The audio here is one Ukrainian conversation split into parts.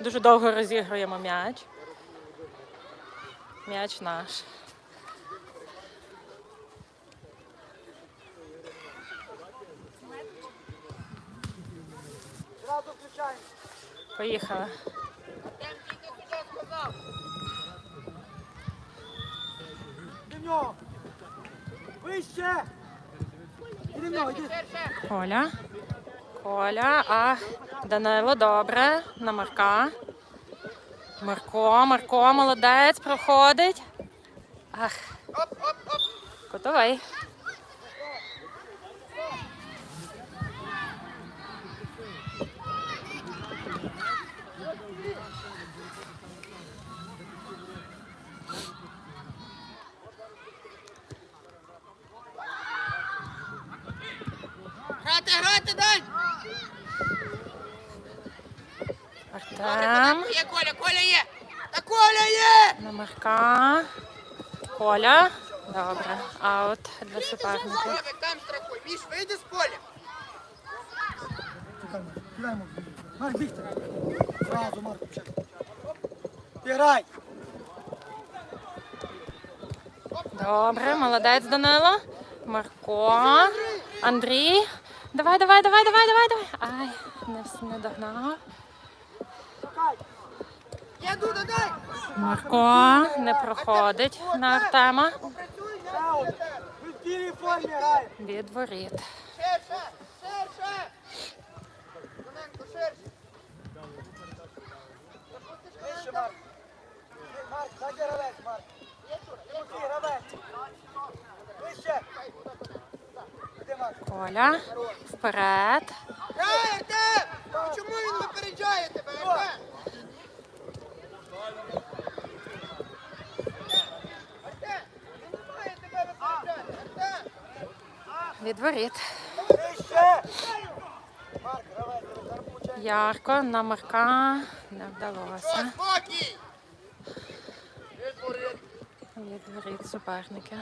Дуже довго розігруємо м'яч. М'яч наш. Поїхали. Вище. Іди. Коля. А Данило, добре. На Марка. Марко, Марко, молодець, проходить. Ах. Готовий. Грати, грати, дай! Артем. Є Коля, Коля є! Та Коля є! На Марка. Коля. Добре. Аут для суперників. Бобик, там страхуй. Міш, вийди з поля. Кидаємо. Марк, бігти. Зразу, Марк, включай. Грай. Добре, молодець Данило. Марко. Андрій. Давай, давай, давай, давай, давай, давай. Ай, не, не догнав. Шукай. Я Дуда, дай! Марко не проходить на Артема. Ще один. Ви в білій формі граємо. Від воріт. Ширше, ширше! Вище, Марк. Вище. Коля. Вперед. Ну Чому він випереджає тебе, Артем? Артем, він не має тебе випереджати, Артем! Від воріт. Ярко на Марка не вдалося. Від воріт суперники.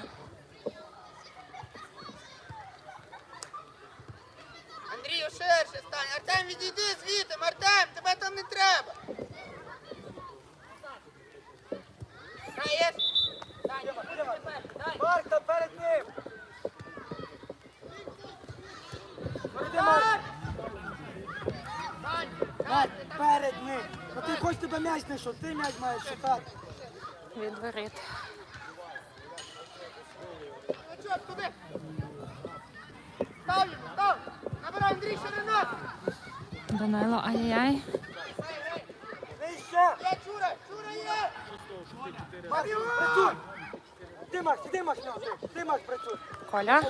Андрію, ширше стань. Артем, відійди звідти, Артем, тебе там не треба. Марк, та перед ним. Іди, Марк. Марк, перед ним. Ну ти хочеш тебе м'яч знайшов, ти м'яч маєш шукати. Став. Набирай, Андрій, ширина. Данило, ай-яй. Вище. Є, Чура, Чура є. Марк, працюй. Ти, Макс, іди, Макс, ти. Ти, Макс, працюй. Коля.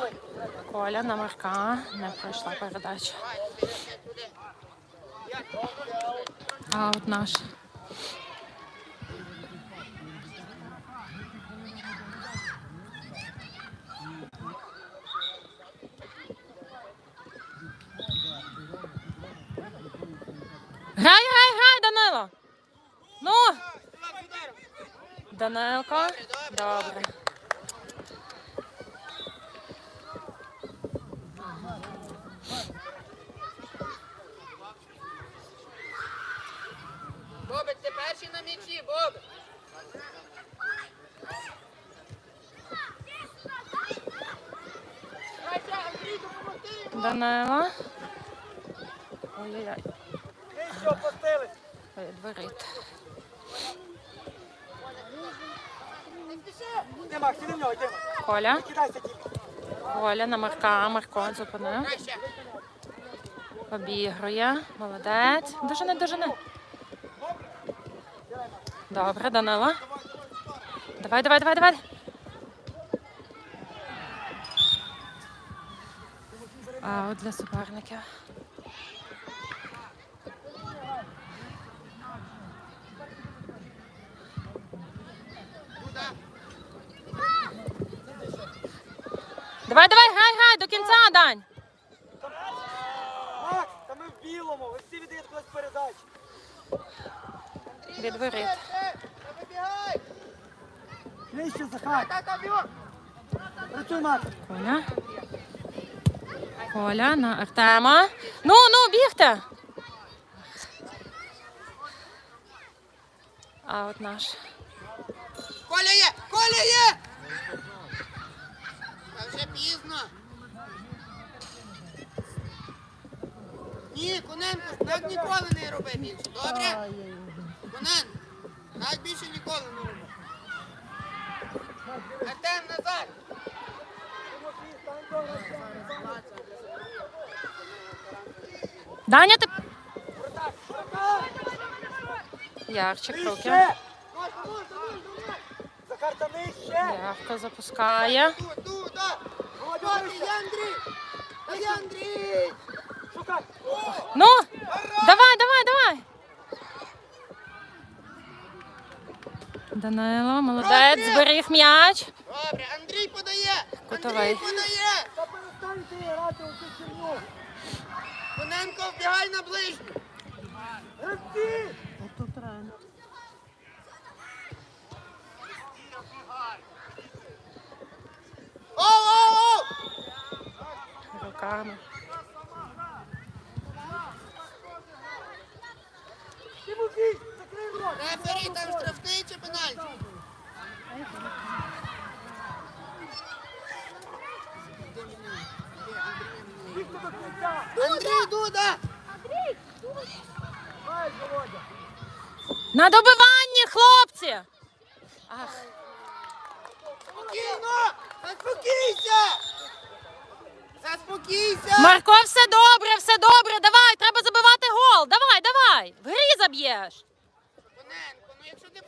Коля на Марка. Не пройшла передача. Аут наш. Грай, грай, грай, Данило! Ну! Данилко. Добре. Бобик, ти перший на м'ячі, Бобик. Грайся, Андрій, допомогти йому. Данило. Ой-ой-ой. Вище опустились. Відворіт. Не спіши. Іди, Макс, іди в нього, іди. Макс. Коля. Коля на Марка. Марко зупинив. Обігрує. Молодець. Дожини, дожини. Добре, Данило. Давай, давай, давай, давай. Аут для суперників. Давай, давай, грай, грай, до кінця, Дань. Та ми в білому. Ви всі віддаєте колись передачі. Захар. Працюй, Макс. Коля. Коля на Артема. Ну, ну, бігте. А от наш. Коля є! Коля є! Та вже пізно. Ні, Коненко, так ніколи не роби більше, добре? Коненко, так більше ніколи не роби. Артем, назад! Даня, ти. Ярчик руки. Захарта нижче! Явка запускає. Андрій! Андрій! Шукай! Ну, давай, давай, давай. Данило, молодець, зберіг м'яч. Добре, Андрій подає! Кутовий. Андрій подає! Та перестаньте грати у цю херню! Коненко, вбігай на ближню! Гравці! Оу, оу, оу! Руками. Тимофій, закрий рот! Рефері, там штрафний чи пенальті? Андрій, Дуда! На добиванні, хлопці! Ах, Спокійно! Заспокійся! Заспокійся! Марко, все добре, все добре. Давай, треба забивати гол. Давай, давай. В грі заб'єш. Коненко, ну якщо ти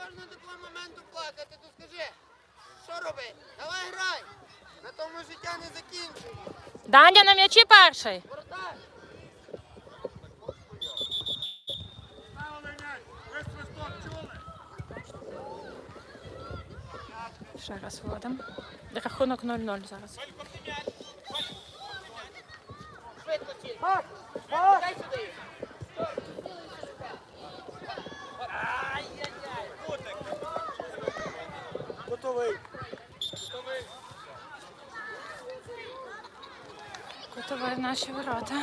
після кожного такого моменту плакати, то скажи, що робити? Давай грай! На тому життя не закінчуємо. Даня на м'ячі перший. Воротар! Ще раз вводимо. Рахунок 0-0 зараз. Швидко! Дай сюди! Готовий! Кутовий в наші ворота.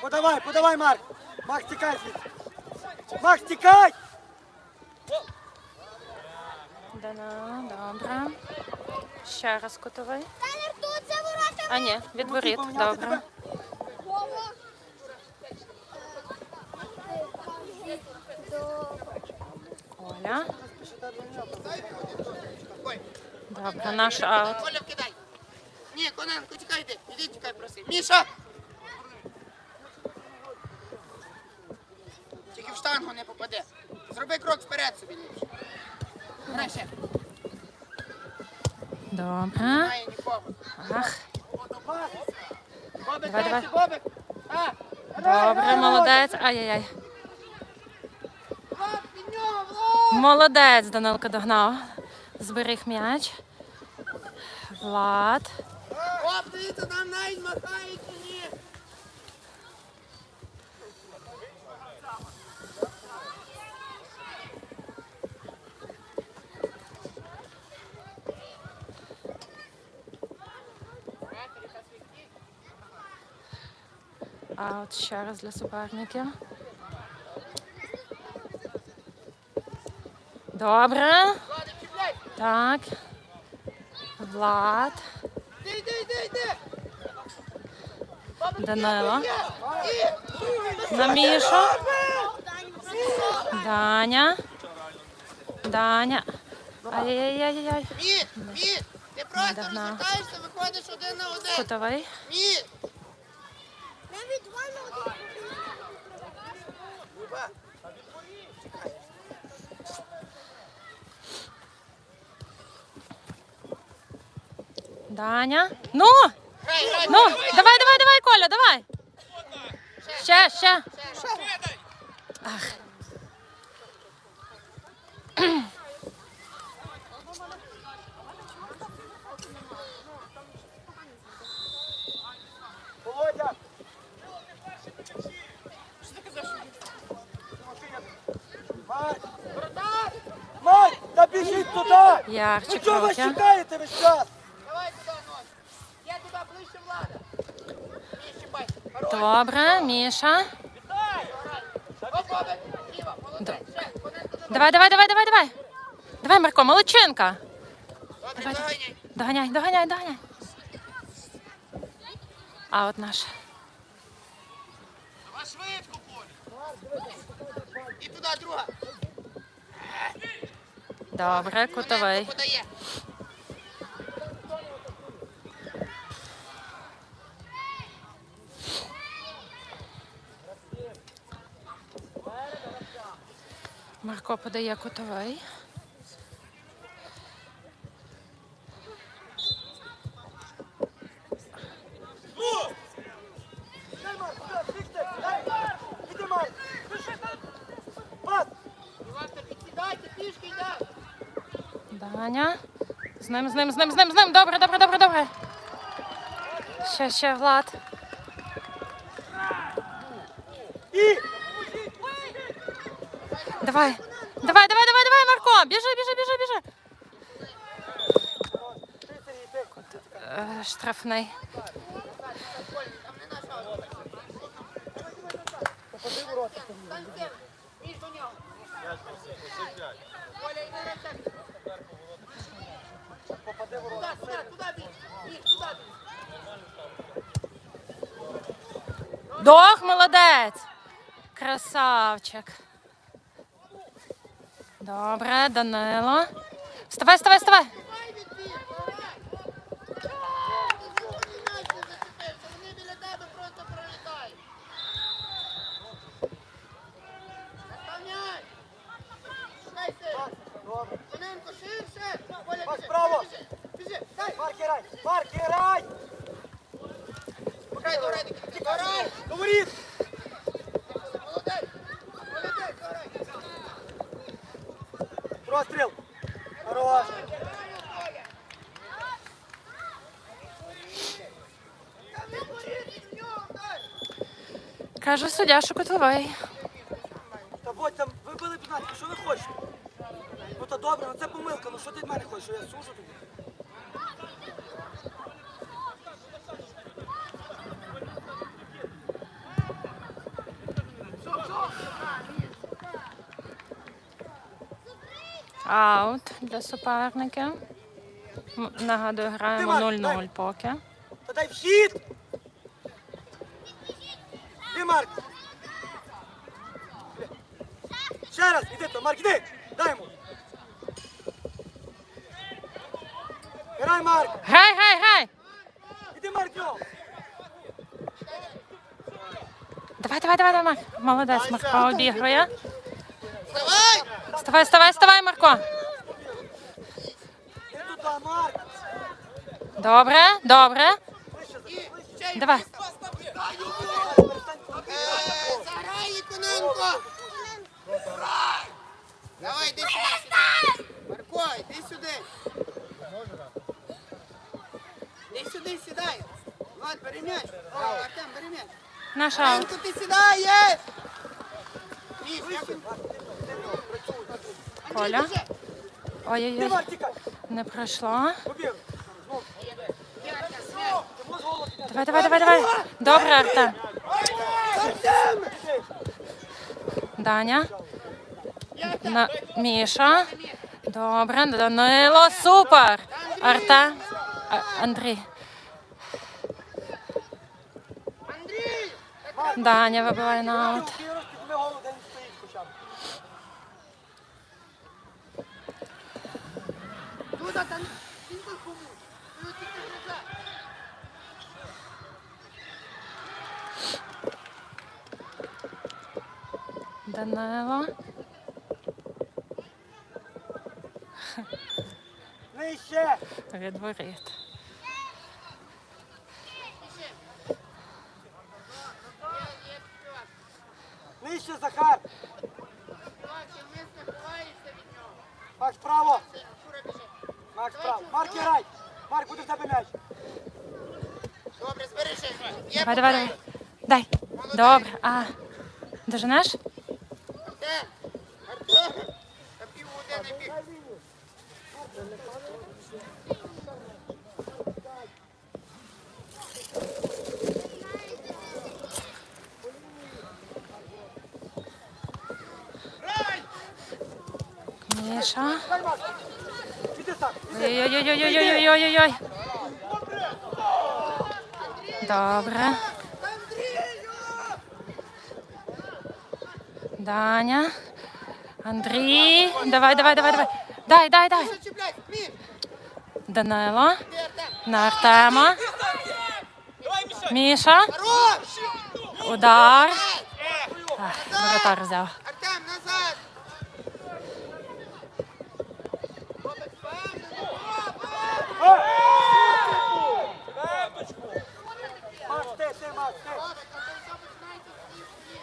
Подавай, подавай, Марк! Макс, тікай звідси! Макс, тікай! Данило, добре. Ще раз воротами. А ні, від воріт. Добре. тебе? Вова. Оля. Ой, Добре, наш аут. Коля, вкидай! Ні, Коненко, тікай ти! Іди тікай, проси. Міша! Тільки в штангу не попаде. Зроби крок вперед собі ліпше. Грай ще. Добре. Немає нікого. Ах. Бобик, Давай, дальше, Бобик! А! Добре, молодець. Ай-яй-яй. Влад, від нього, Влад! Молодець, Данилко догнав. Зберіг м'яч. Влад. Оп, дивіться, там навіть махають мені. Аут ще раз для суперників. Добре. Так. Є. На Мішу. Даня. Даня. Ай-яй-яй-яй. Міт, ти просто розвертаєшся, виходиш один на один. Кутовий. Міт! Навіть два на один. Даня. Ну! Ну! давай, Давай, давай, Коля, давай! Ще, ще. Ах. Володя! Марк! Воротар! Марк! Та біжіть туди! Ярчик чого ви руки. чекаєте весь час? Добре, Міша. Давай, давай, давай, давай, давай. Давай, Марко, молодчинка. Давай. доганяй. Доганяй, доганяй. А от наш. Давай швидко, Коля. І туди, друга. Добре, кутовий. Подає. Марко подає кутовий. Дай, Марк, сюди, фіксте, дай. Іди, Марк. Пас. Іванка, підсідайте, пішки йде. Даня. З ним, з ним, з ним, з ним, з ним. Добре, добре, добре, добре. Ще, ще, Влад. Давай. Давай, давай, давай, давай, Марко. Біжи, біжи, біжи, біжи. Наша робота. Попади в в Туди. Дох, молодець. Красавчик. Добре, Данило. Вставай, вставай, вставай. Давай відбіг, давай. Ти жодний м'яч не зачепився. Вони біля тебе просто пролітають. Наставняй. Шукай силу. Добре. Коненко, ширше. Коля, Пас біжи, вправо. біжи, біжи. Дай. Марк, грай. Марк, грай. Грай до Редика. Грай. Говорит. Молодець. Молодець, грай. Простріл. Хорош. Каже суддя, що котловий. Та будь там, ви били пенальті, що ви хочете? Ну то добре, ну це помилка, ну що ти від мене хочеш, що я сужу тобі? Аут для суперників. Нагадую, граємо 0-0 поки. Та дай вхід! Іди, Марк! Ще раз, іди то, Марк, іди! Дай йому! Грай, Марк! Грай, грай, грай! Іди, Марк, його! Давай, давай, давай, давай. Молодець, Марко обігрує. Давай. Вставай, вставай, вставай, Марко. Добре, добре. Давай. Коненко. Грай. Давай, йди сюди. Марко, йди сюди. Іди сюди, сідай. Влад, бери м'яч. Артем, бери м'яч. Наш аут. Коненко, ти сідаєш. Міш, дякую. Коля. Ой-ой-ой, не пройшло. Давай, давай, давай, давай. Добре, Артем. Даня. На... Міша. Добре, Данило. Супер. Артем. А- Андрій. Андрій. Даня вибиває на аут. Підніми голову, де він стоїть хоча б. Дуда, там він тут кому. Ну, ти не гризай. Данило. Нижче! Від воріт. Біжи. Є, є співак. Нижче, Захар! Співак, ти мисне ховаєшся від нього. Макс, право! Це, Шура, біжи. Макс, право! Марк, грай! Марк, буде в тебе м'яч! Добре, збери ще. Є Давай, давай, давай. Дай. Добре. А. Доженеш? Артем. Артем. Та півгодини біг. Міша. Дай, Макс. Іди сам. Ой-ой-ой-ой-ой-ой-ой-ой. Добре. Даня. Андрій. Давай, давай, давай, давай. Дай, дай, дай. Данило. На Артема. Міша. Удар. Воротар взяв. Артем, назад! Хлопець, впевнено. Макс, ти, ти, Макс, ти. Хлопець, а той що починається з ним, ні.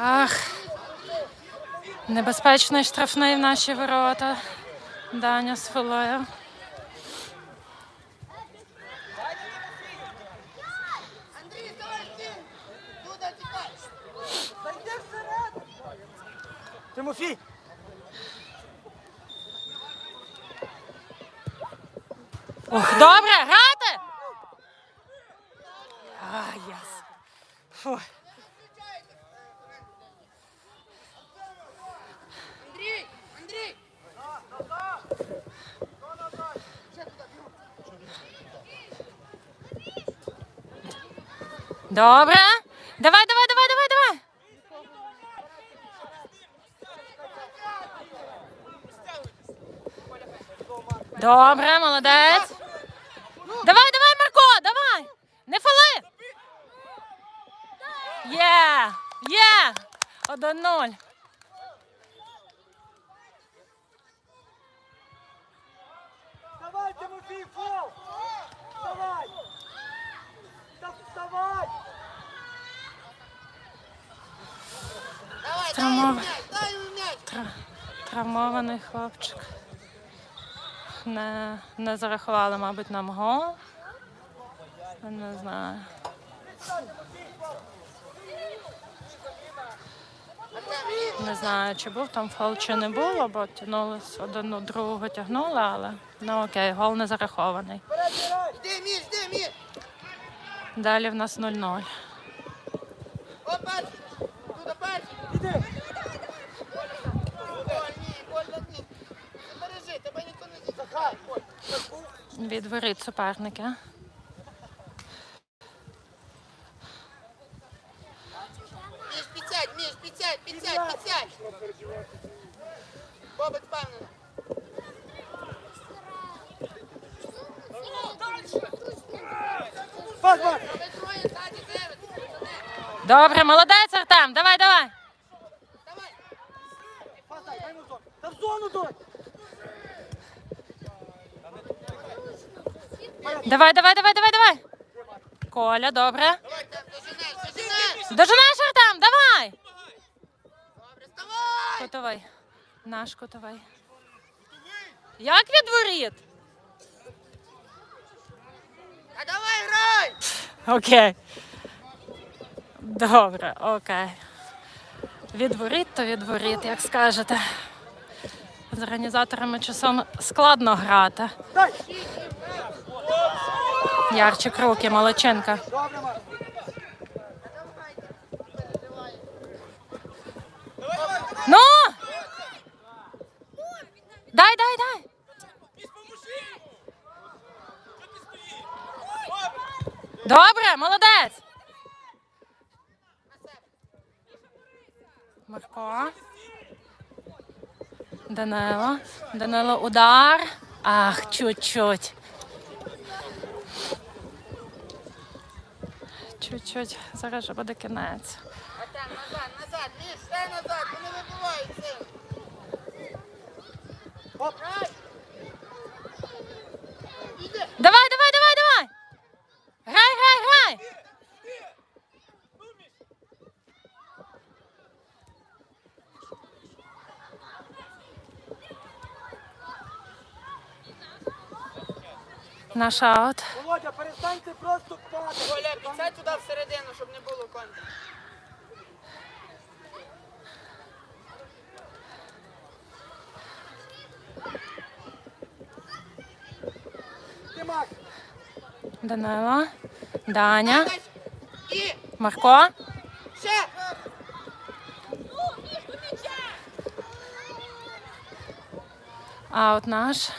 Ах. Небезпечний штрафний в наші ворота. Даня з всередину. Тимофій. Ох, добре, грати! А, єс. Фу. Добре. Давай, давай, давай, давай, давай. Добре, молодець. Давай, давай, Марко, давай. Не фали. Є, є. Один нуль. Давай, Тимофій, фол. Вставай. Давай, м'яч! Травмований хлопчик. Не, не зарахували, мабуть, нам гол. Не знаю. Не знаю, чи був там фол, чи не було, бо тягнулись один другого тягнули, але ну окей, гол не зарахований. Далі в нас 0-0. О, перший! Туди перший! Іди. Голь, ні, голь, ні. Не бережи, тебе ніхто не зіхай. Від воріт суперники. Між, підсядь, між, підсядь, підсядь, підсядь! Бобик впевнено. Пас, пацани. Добре, молодець, Артем, давай. Давай! Пас, дай, дай йому в зону. Та в зону дай. Давай, давай, давай, давай, давай. Коля, добре. Давай, Артем, давай. Кутовий. Наш кутовий. Як від воріт? А давай грай! Окей. Добре, окей. Від воріт, то від воріт, як скажете. З організаторами часом складно грати. Ярчик руки, Макс. Ну! Дай, дай, дай. Добре, молодець. Марко. Данило. Данило удар. Ах, чуть-чуть. Чуть-чуть. Зараз же буде кінець. Артем, назад, назад, між, все назад, вони вибивають сил. Оп. Грай! Іди! Давай, давай, давай, давай. Грай, грай, грай. Наша аут. Володя, перестаньте просто падати. Оля, підсядь туди всередину, щоб не було контакту. Данила, Даня, І Марко. Ще! Аут наш.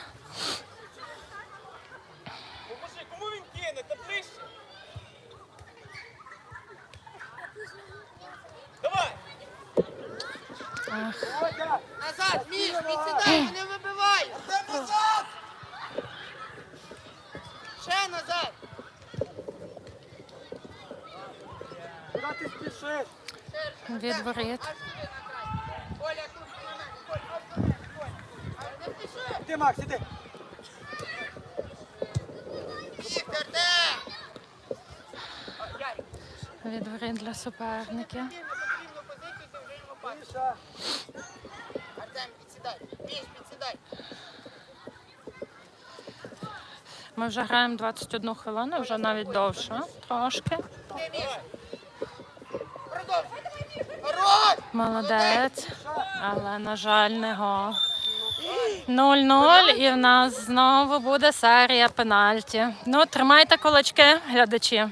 Назад, Міш, підсідай, не вибивай. назад. Ще назад. Куди ти спішиш? від воріт. Оля, тут. Ти, Макс, іди. Віктор, де? Від воріт для суперників. Міша. Артем, підсідай. Міш, підсідай. Ми вже граємо 21 хвилину, вже навіть довше трошки. Де Міш? Продовжуй. Хорош! Молодець, але, на жаль, не гол. 0-0 і в нас знову буде серія пенальті. Ну, тримайте кулачки, глядачі.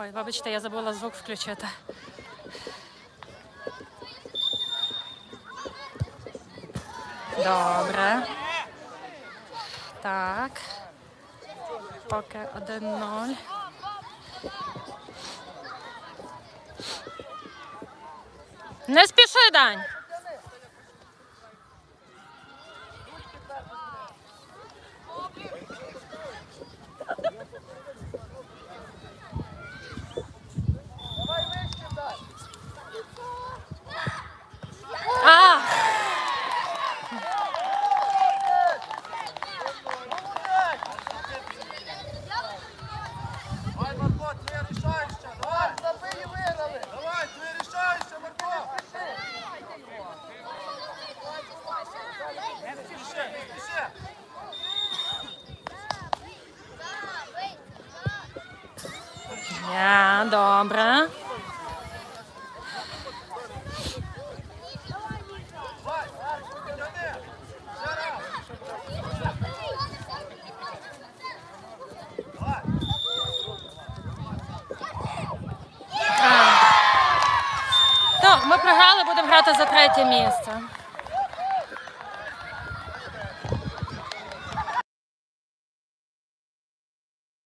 Ой, вибачте, я забула звук включити. Добре. Так. Поки 1-0. Не спіши, Дань. А!